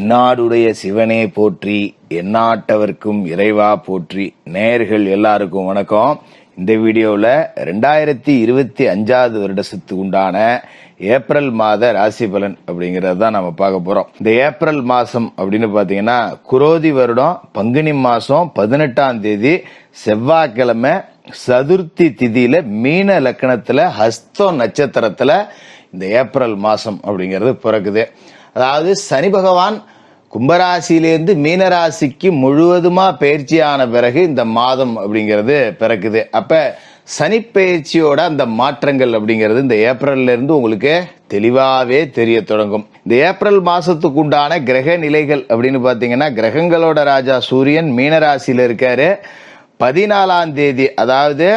என்னாடுடைய சிவனே போற்றி எந்நாட்டவர்க்கும் இறைவா போற்றி. நேயர்கள் எல்லாருக்கும் வணக்கம். இந்த வீடியோவில் ரெண்டாயிரத்தி இருபத்தி அஞ்சாவது வருடத்துக்கு உண்டான ஏப்ரல் மாத ராசி பலன் அப்படிங்கிறது தான் நம்ம பார்க்க போகிறோம் இந்த ஏப்ரல் மாதம் அப்படின்னு பார்த்தீங்கன்னா குரோதி வருடம் பங்குனி மாதம் பதினெட்டாம் தேதி செவ்வாய்க்கிழமை சதுர்த்தி திதியில மீன லக்கணத்தில் ஹஸ்தோ நட்சத்திரத்தில் இந்த ஏப்ரல் மாதம் அப்படிங்கிறது பிறக்குது. அதாவது சனி பகவான் கும்பராசியிலேருந்து மீனராசிக்கு முழுவதுமாக பயிற்சியான பிறகு இந்த மாதம் அப்படிங்கிறது பிறக்குது. அப்போ சனி பயிற்சியோட அந்த மாற்றங்கள் அப்படிங்கிறது இந்த ஏப்ரல்லேருந்து உங்களுக்கு தெளிவாகவே தெரிய தொடங்கும். இந்த ஏப்ரல் மாதத்துக்கு உண்டான கிரக நிலைகள் அப்படின்னு பார்த்தீங்கன்னா கிரகங்களோட ராஜா சூரியன் மீனராசியில் இருக்காரு. பதினாலாம் தேதி அதாவது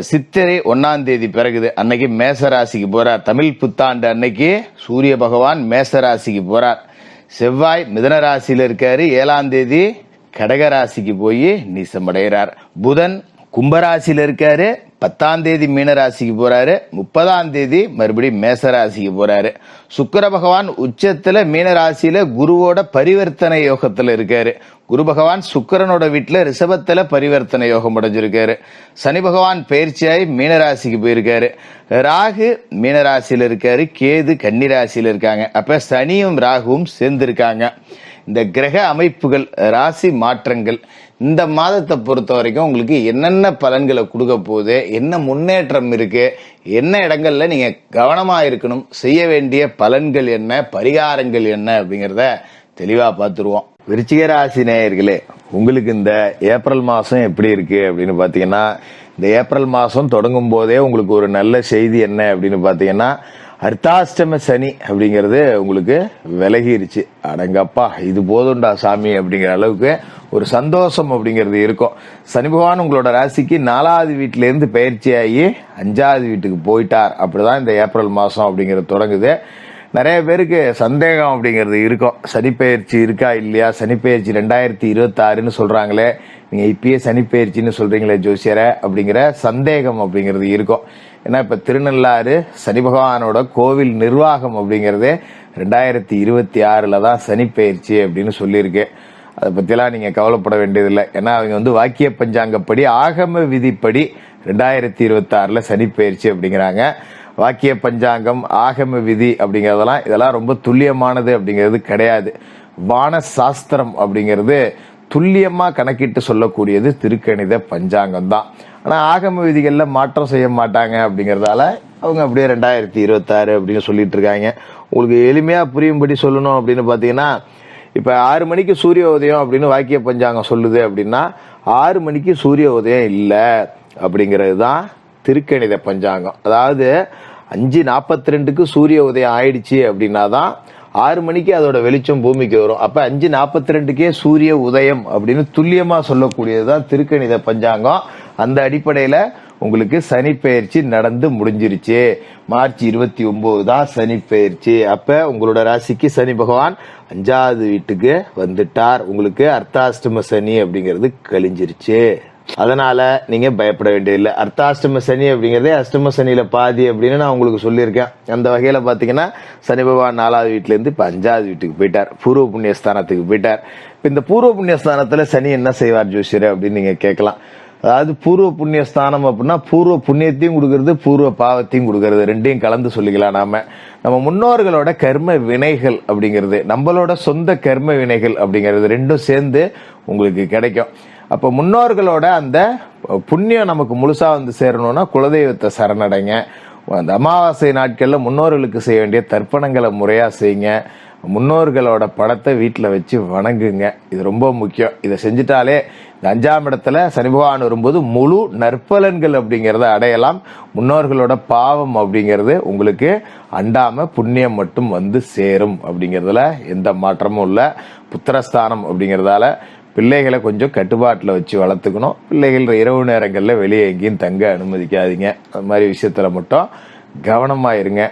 சித்திரை ஒன்னாம் தேதி பிறகுது. அன்னைக்கு மேசராசிக்கு போறார். தமிழ் புத்தாண்டு அன்னைக்கு சூரிய பகவான் மேச ராசிக்கு போறார். செவ்வாய் மிதன ராசியில இருக்காரு. ஏழாம் தேதி கடகராசிக்கு போய் நீசமடைகிறார். புதன் கும்பராசியில் இருக்காரு. பத்தாம் தேதி மீனராசிக்கு போறாரு. முப்பதாம் தேதி மறுபடியும் மேசராசிக்கு போறாரு. சுக்கர பகவான் உச்சத்துல மீனராசியில குருவோட பரிவர்த்தனை யோகத்துல இருக்காரு. குரு பகவான் சுக்கிரனோட வீட்டில் ரிஷபத்தில் பரிவர்த்தனை யோகம் அடைஞ்சிருக்காரு. சனி பகவான் பயிற்சியாகி மீனராசிக்கு போயிருக்காரு. ராகு மீனராசியில் இருக்காரு கேது கன்னிராசியில் இருக்காங்க. அப்போ சனியும் ராகுவும் சேர்ந்திருக்காங்க. இந்த கிரக அமைப்புகள் ராசி மாற்றங்கள் இந்த மாதத்தை பொறுத்த வரைக்கும் உங்களுக்கு என்னென்ன பலன்களை கொடுக்க போகுது என்ன முன்னேற்றம் இருக்கு என்ன இடங்கள்ல நீங்க கவனமா இருக்கணும் செய்ய வேண்டிய பலன்கள் என்ன பரிகாரங்கள் என்ன அப்படிங்கிறத தெளிவா பார்த்துருவோம். விருச்சிக ராசி நேயர்களே உங்களுக்கு இந்த ஏப்ரல் மாதம் எப்படி இருக்கு அப்படின்னு பார்த்தீங்கன்னா இந்த ஏப்ரல் மாதம் தொடங்கும் போதே உங்களுக்கு ஒரு நல்ல செய்தி என்ன அப்படின்னு பார்த்தீங்கன்னா அர்த்தாஷ்டம சனி அப்படிங்கிறது உங்களுக்கு விலகிருச்சு. அடங்கப்பா இது போதும்டா சாமி அப்படிங்கிற அளவுக்கு ஒரு சந்தோஷம் அப்படிங்கிறது இருக்கும். சனி பகவான் உங்களோட ராசிக்கு நாலாவது வீட்டிலேருந்து பயிற்சியாகி அஞ்சாவது வீட்டுக்கு போயிட்டார். அப்படிதான் இந்த ஏப்ரல் மாதம் அப்படிங்கிறது தொடங்குது. நிறைய பேருக்கு சந்தேகம் அப்படிங்கிறது இருக்கும். சனிப்பெயர்ச்சி இருக்கா இல்லையா? சனிப்பெயர்ச்சி ரெண்டாயிரத்தி இருபத்தாறுன்னு சொல்கிறாங்களே நீங்கள் இப்பயே சனிப்பெயர்ச்சின்னு சொல்கிறீங்களே ஜோசியரை அப்படிங்கிற சந்தேகம் அப்படிங்கிறது இருக்கும். ஏன்னா இப்போ திருநள்ளாறு சனி பகவானோட கோவில் நிர்வாகம் அப்படிங்கிறது ரெண்டாயிரத்தி இருபத்தி ஆறில் தான் சனிப்பெயர்ச்சி அப்படின்னு சொல்லியிருக்கு. அதை பற்றிலாம் நீங்கள் கவலைப்பட வேண்டியதில்லை. ஏன்னா அவங்க வந்து வாக்கிய பஞ்சாங்கப்படி ஆகம விதிப்படி ரெண்டாயிரத்தி இருபத்தாறில் சனிப்பெயர்ச்சி அப்படிங்கிறாங்க. வாக்கிய பஞ்சாங்கம் ஆகம விதி அப்படிங்கிறதெல்லாம் இதெல்லாம் ரொம்ப துல்லியமானது அப்படிங்கிறது கிடையாது. வான சாஸ்திரம் அப்படிங்கிறது துல்லியமாக கணக்கிட்டு சொல்லக்கூடியது திருக்கணித பஞ்சாங்கம் தான் ஆனால் ஆகம விதிகளில் மாற்றம் செய்ய மாட்டாங்க அப்படிங்கிறதால அவங்க அப்படியே ரெண்டாயிரத்தி இருபத்தாறு அப்படின்னு சொல்லிட்டு இருக்காங்க. உங்களுக்கு எளிமையாக புரியும்படி சொல்லணும் அப்படின்னு பார்த்தீங்கன்னா இப்போ ஆறு மணிக்கு சூரிய உதயம் அப்படின்னு வாக்கிய பஞ்சாங்கம் சொல்லுது அப்படின்னா ஆறு மணிக்கு சூரிய உதயம் இல்லை அப்படிங்கிறது தான் திருக்கணித பஞ்சாங்கம். அதாவது அஞ்சு நாற்பத்தி ரெண்டுக்கு சூரிய உதயம் ஆயிடுச்சு அப்படின்னா தான் ஆறு மணிக்கு அதோட வெளிச்சம் பூமிக்கு வரும். அப்போ அஞ்சு நாற்பத்தி ரெண்டுக்கே சூரிய உதயம் அப்படின்னு துல்லியமாக சொல்லக்கூடியது தான் திருக்கணித பஞ்சாங்கம். அந்த அடிப்படையில் உங்களுக்கு சனிப்பெயர்ச்சி நடந்து முடிஞ்சிருச்சு. மார்ச் இருபத்தி ஒன்பது தான் சனிப்பெயர்ச்சி. அப்போ உங்களோட ராசிக்கு சனி பகவான் அஞ்சாவது வீட்டுக்கு வந்துட்டார். உங்களுக்கு அர்த்தாஷ்டம சனி அப்படிங்கிறது கழிஞ்சிருச்சு. அதனால நீங்க பயப்பட வேண்டியதில்லை. அர்த்தாஷ்டம சனி அப்படிங்கறதே அஷ்டம சனியில பாதி அப்படின்னு நான் உங்களுக்கு சொல்லியிருக்கேன். அந்த வகையில பாத்தீங்கன்னா சனி பகவான் நாலாவது வீட்டுல இருந்து இப்ப அஞ்சாவது வீட்டுக்கு போயிட்டார். பூர்வ புண்ணிய ஸ்தானத்துக்கு போயிட்டார். இப்ப இந்த பூர்வ புண்ணிய ஸ்தானத்துல சனி என்ன செய்வார் ஜோசியர் அப்படின்னு நீங்க கேட்கலாம். அதாவது பூர்வ புண்ணிய ஸ்தானம் அப்படின்னா பூர்வ புண்ணியத்தையும் கொடுக்கறது பூர்வ பாவத்தையும் கொடுக்கறது. ரெண்டையும் கலந்து சொல்லிக்கலாம் நாம. நம்ம முன்னோர்களோட கர்ம வினைகள் அப்படிங்கிறது நம்மளோட சொந்த கர்ம வினைகள் அப்படிங்கிறது ரெண்டும் சேர்ந்து உங்களுக்கு கிடைக்கும். அப்ப முன்னோர்களோட அந்த புண்ணியம் நமக்கு முழுசா வந்து சேரணும்னா குலதெய்வத்தை சரணடைங்க. அந்த அமாவாசை நாட்கள்ல முன்னோர்களுக்கு செய்ய வேண்டிய தர்ப்பணங்களை முறையா செய்யுங்க. முன்னோர்களோட படத்தை வீட்டில் வச்சு வணங்குங்க. இது ரொம்ப முக்கியம். இதை செஞ்சிட்டாலே இந்த அஞ்சாம் இடத்துல சனி பகவான் வரும்போது முழு நற்பலன்கள் அப்படிங்கிறத அடையலாம். முன்னோர்களோட பாவம் அப்படிங்கிறது உங்களுக்கு அண்டாம புண்ணியம் மட்டும் வந்து சேரும் அப்படிங்கறதுல எந்த மாற்றமும் இல்லை. புத்திரஸ்தானம் அப்படிங்கிறதால பிள்ளைகளை கொஞ்சம் கட்டுப்பாட்டில் வச்சு வளர்த்துக்கணும். பிள்ளைகள் இரவு நேரங்களில் வெளியே எங்கேயும் தங்க அனுமதிக்காதீங்க. அது மாதிரி விஷயத்தில் மட்டும் கவனமாக இருங்க.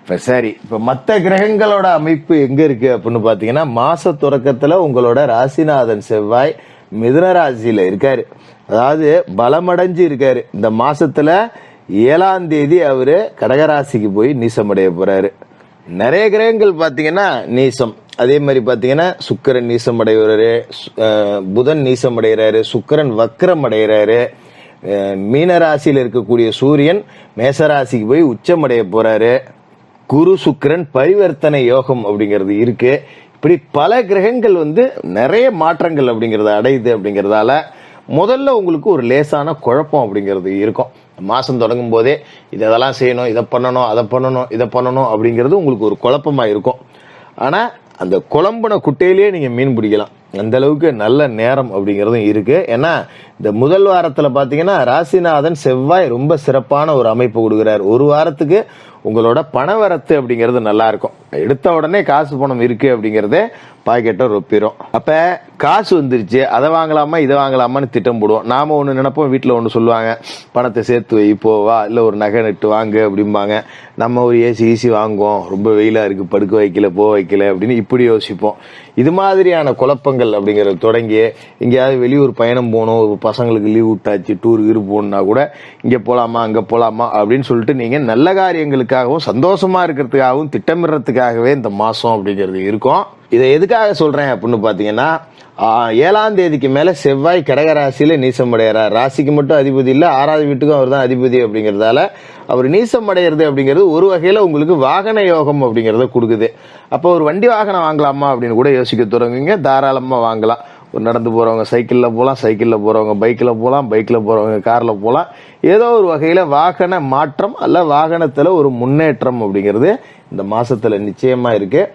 இப்போ சரி இப்போ மற்ற கிரகங்களோட அமைப்பு எங்கே இருக்குது அப்படின்னு பார்த்தீங்கன்னா மாத தொடக்கத்தில் உங்களோட ராசிநாதன் செவ்வாய் மிதுன இருக்கார். அதாவது பலமடைஞ்சு இருக்கார். இந்த மாதத்தில் ஏழாம் தேதி அவர் கடகராசிக்கு போய் நீசமடைய போகிறாரு நிறைய கிரகங்கள் பார்த்தீங்கன்னா நீசம். அதே மாதிரி பார்த்தீங்கன்னா சுக்கிரன் நீசம் அடைகிறாரு புதன் நீசம் அடைகிறாரு சுக்கிரன் வக்ரம் அடைகிறாரு மீனராசியில் மீன ராசியில் இருக்கக்கூடிய சூரியன் மேசராசிக்கு போய் உச்சமடைய போறாரு. குரு சுக்கிரன் பரிவர்த்தனை யோகம் அப்படிங்கிறது இருக்கு. இப்படி பல கிரகங்கள் வந்து நிறைய மாற்றங்கள் அப்படிங்கிறத அடையுது அப்படிங்கிறதால முதல்ல உங்களுக்கு ஒரு லேசான குழப்பம் அப்படிங்கிறது இருக்கும். மாதம் தொடங்கும் போதே இதெல்லாம் செய்யணும் இதை பண்ணணும் அதை பண்ணணும் இதை பண்ணணும் அப்படிங்கிறது உங்களுக்கு ஒரு குழப்பமா இருக்கும். ஆனால் அந்த குழம்புன குட்டையிலேயே நீங்கள் மீன் பிடிக்கலாம். அந்த அளவுக்கு நல்ல நேரம் அப்படிங்கிறதும் இருக்குது ஏன்னா இந்த முதல் வாரத்தில் பார்த்தீங்கன்னா ராசிநாதன் செவ்வாய் ரொம்ப சிறப்பான ஒரு அமைப்பு கொடுக்குறாரு. ஒரு வாரத்துக்கு உங்களோட பணவரத்து அப்படிங்கிறது நல்லாயிருக்கும் எடுத்த உடனே காசு பணம் இருக்குது அப்படிங்கிறதே பாக்கெட்டை ரொப்பிடும் அப்ப காசு வந்துருச்சு அதை வாங்கலாமா இதை வாங்கலாமான்னு திட்டம் போடுவோம். நாம ஒன்று நினைப்போம் வீட்டில் ஒன்று சொல்லுவாங்க பணத்தை சேர்த்து வை போவா வா ஒரு நகை நட்டு வாங்கு அப்படிம்பாங்க. நம்ம ஒரு ஏசி ஈசி வாங்குவோம் ரொம்ப வெயிலாக இருக்குது படுக்க வைக்கல போக வைக்கல அப்படின்னு இப்படி யோசிப்போம். இது மாதிரியான குழப்பங்கள் அப்படிங்கிறத தொடங்கி எங்கேயாவது வெளியூர் பயணம் போகணும் ஒரு பசங்களுக்கு லீவ் விட்டாச்சு டூர் கீர் போகணுன்னா கூட இங்கே போகலாமா அங்கே போகலாமா அப்படின்னு சொல்லிட்டு நீங்கள் நல்ல காரியங்களுக்காகவும் சந்தோஷமாக இருக்கிறதுக்காகவும் திட்டமிடுறதுக்காகவே இந்த மாதம் அப்படிங்கிறது இருக்கும். இதை எதுக்காக சொல்கிறேன் அப்படின்னு பார்த்தீங்கன்னா ஏழாம் தேதிக்கு மேலே செவ்வாய் கடகராசியில் நீசம் அடைகிறார். ராசிக்கு மட்டும் அதிபதி இல்லை ஆறாவது வீட்டுக்கும் அவர் தான் அதிபதி அப்படிங்கிறதால அவர் நீசம் அடைகிறது அப்படிங்கிறது ஒரு வகையில் உங்களுக்கு வாகன யோகம் அப்படிங்கிறத கொடுக்குது. அப்போ ஒரு வண்டி வாகனம் வாங்கலாமா அப்படின்னு கூட யோசிக்க தொடங்குங்க தாராளமாக வாங்கலாம். ஒரு நடந்து போகிறவங்க சைக்கிளில் போகலாம் சைக்கிளில் போகிறவங்க பைக்கில் போகலாம் பைக்கில் போகிறவங்க காரில் போகலாம் ஏதோ ஒரு வகையில் வாகன மாற்றம் அல்ல வாகனத்தில் ஒரு முன்னேற்றம் அப்படிங்கிறது இந்த மாதத்தில் நிச்சயமாக இருக்குது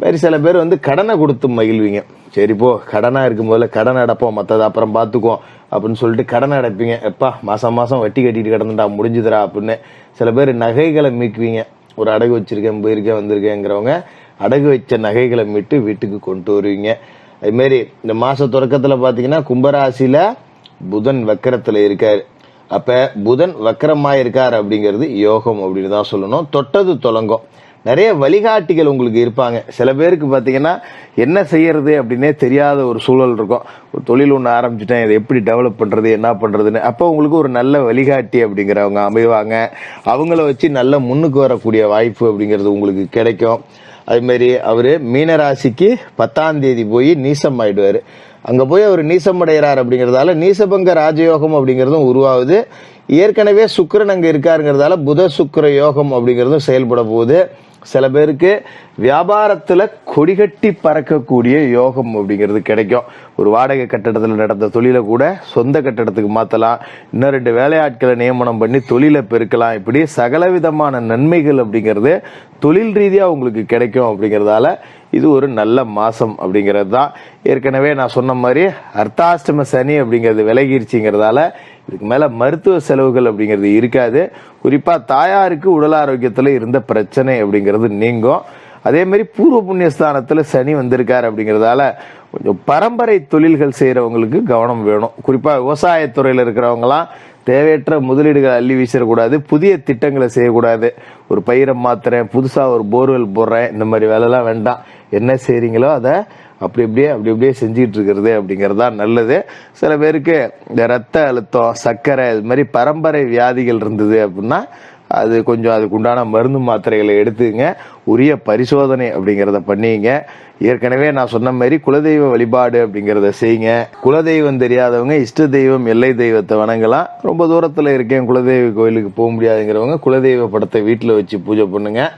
மாதிரி சில பேர் வந்து கடனை கொடுத்து மகிழ்வீங்க. சரி போ கடனாக இருக்கும் போதில் கடன் அடைப்போம் மத்தத அப்புறம் பார்த்துக்குவோம் அப்படின்னு சொல்லிட்டு கடன் அடைப்பீங்க. எப்பா மாதம் மாதம் வட்டி கட்டிட்டு கிடந்துட்டா முடிஞ்சுதுடா அப்படின்னு சில பேர் நகைகளை மீக்குவீங்க ஒரு அடகு வச்சுருக்கேன் போயிருக்கேன் வந்திருக்கேங்கிறவங்க அடகு வச்ச நகைகளை மீட்டு வீட்டுக்கு கொண்டு வருவீங்க. அதுமாரி இந்த மாத தொடக்கத்தில் பார்த்தீங்கன்னா கும்பராசியில் புதன் வக்கரத்தில் இருக்கார். அப்போ புதன் வக்கரமாக இருக்கார் அப்படிங்கிறது யோகம் அப்படின்னு தான் சொல்லணும். தொட்டது தொலங்கும். நிறைய வழிகாட்டிகள் உங்களுக்கு இருப்பாங்க. சில பேருக்கு பார்த்தீங்கன்னா என்ன செய்யறது அப்படின்னே தெரியாத ஒரு சூழல் இருக்கும். ஒரு தொழில் ஒன்று ஆரம்பிச்சுட்டேன் இதை எப்படி டெவலப் பண்ணுறது என்ன பண்ணுறதுன்னு அப்போ உங்களுக்கு ஒரு நல்ல வழிகாட்டி அப்படிங்கிறவங்க அமைவாங்க. அவங்கள வச்சு நல்ல முன்னுக்கு வரக்கூடிய வாய்ப்பு அப்படிங்கிறது உங்களுக்கு கிடைக்கும். அதுமாரி அவர் மீனராசிக்கு பத்தாம் தேதி போய் நீசம் ஆயிடுவார். அங்கே போய் அவர் நீசம் அடைகிறார் அப்படிங்கிறதால நீசபங்க ராஜயோகம் அப்படிங்கிறதும் உருவாகுது. ஏற்கனவே சுக்கரன் அங்கே இருக்காருங்கிறதால புத சுக்கிர யோகம் அப்படிங்கிறதும் செயல்பட போகுது. சில பேருக்கு வியாபாரத்தில் கொடிகட்டி பறக்கக்கூடிய யோகம் அப்படிங்கிறது கிடைக்கும். ஒரு வாடகை கட்டடத்தில் நடந்த தொழிலை கூட சொந்த கட்டடத்துக்கு மாற்றலாம் இன்னும் ரெண்டு வேலையாட்களை நியமனம் பண்ணி தொழிலை பெருக்கலாம். இப்படி சகலவிதமான நன்மைகள் அப்படிங்கிறது தொழில் ரீதியாக உங்களுக்கு கிடைக்கும் அப்படிங்கிறதால இது ஒரு நல்ல மாசம் அப்படிங்கிறது தான் ஏற்கனவே நான் சொன்ன மாதிரி அர்த்தாஷ்டம சனி அப்படிங்கிறது விலகிருச்சுங்கிறதால இதுக்கு மேலே மருத்துவ செலவுகள் அப்படிங்கிறது இருக்காது. குறிப்பாக தாயாருக்கு உடல் ஆரோக்கியத்தில் இருந்த பிரச்சனை அப்படிங்கிறது நீங்கும். அதே மாதிரி பூர்வ புண்ணியஸ்தானத்தில் சனி வந்திருக்கார் அப்படிங்கிறதால கொஞ்சம் பரம்பரை தொழில்கள் செய்கிறவங்களுக்கு கவனம் வேணும். குறிப்பாக விவசாயத்துறையில் இருக்கிறவங்களாம் தேவையற்ற முதலீடுகளை அள்ளி வீசிடக்கூடாது புதிய திட்டங்களை செய்யக்கூடாது. ஒரு பயிரை மாத்துறேன் புதுசாக ஒரு போர்வெல் போடுறேன் இந்த மாதிரி வேலைலாம் வேண்டாம். என்ன செய்கிறீங்களோ அதை அப்படி அப்படியே அப்படி அப்படியே செஞ்சுட்டு இருக்கிறது அப்படிங்கிறது தான் நல்லது. சில பேருக்கு இந்த ரத்த அழுத்தம் சர்க்கரை இது மாதிரி பரம்பரை வியாதிகள் இருந்தது அப்படின்னா அது கொஞ்சம் அதுக்கு உண்டான மருந்து மாத்திரைகளை எடுத்துங்க. உரிய பரிசோதனை அப்படிங்கிறத பண்ணிங்க. ஏற்கனவே நான் சொன்ன மாதிரி குலதெய்வ வழிபாடு அப்படிங்கிறத செய்யுங்க குலதெய்வம் தெரியாதவங்க இஷ்ட தெய்வம் எல்லை தெய்வத்தை வணங்கலாம். ரொம்ப தூரத்தில் இருக்கேன் குலதெய்வ கோயிலுக்கு போக முடியாதுங்கிறவங்க குலதெய்வ படத்தை வீட்டில் வச்சு பூஜை பண்ணுங்கள்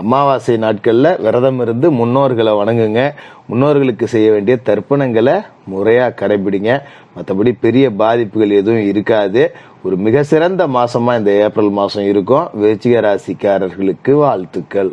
அமாவாசை நாட்களில் விரதம் இருந்து முன்னோர்களை வணங்குங்க. முன்னோர்களுக்கு செய்ய வேண்டிய தர்ப்பணங்களை முறையாக கடைபிடிங்க. மற்றபடி பெரிய பாதிப்புகள் எதுவும் இருக்காது. ஒரு மிக சிறந்த மாதமாக இந்த ஏப்ரல் மாதம் இருக்கும். விருச்சிக ராசிக்காரர்களுக்கு வாழ்த்துக்கள்.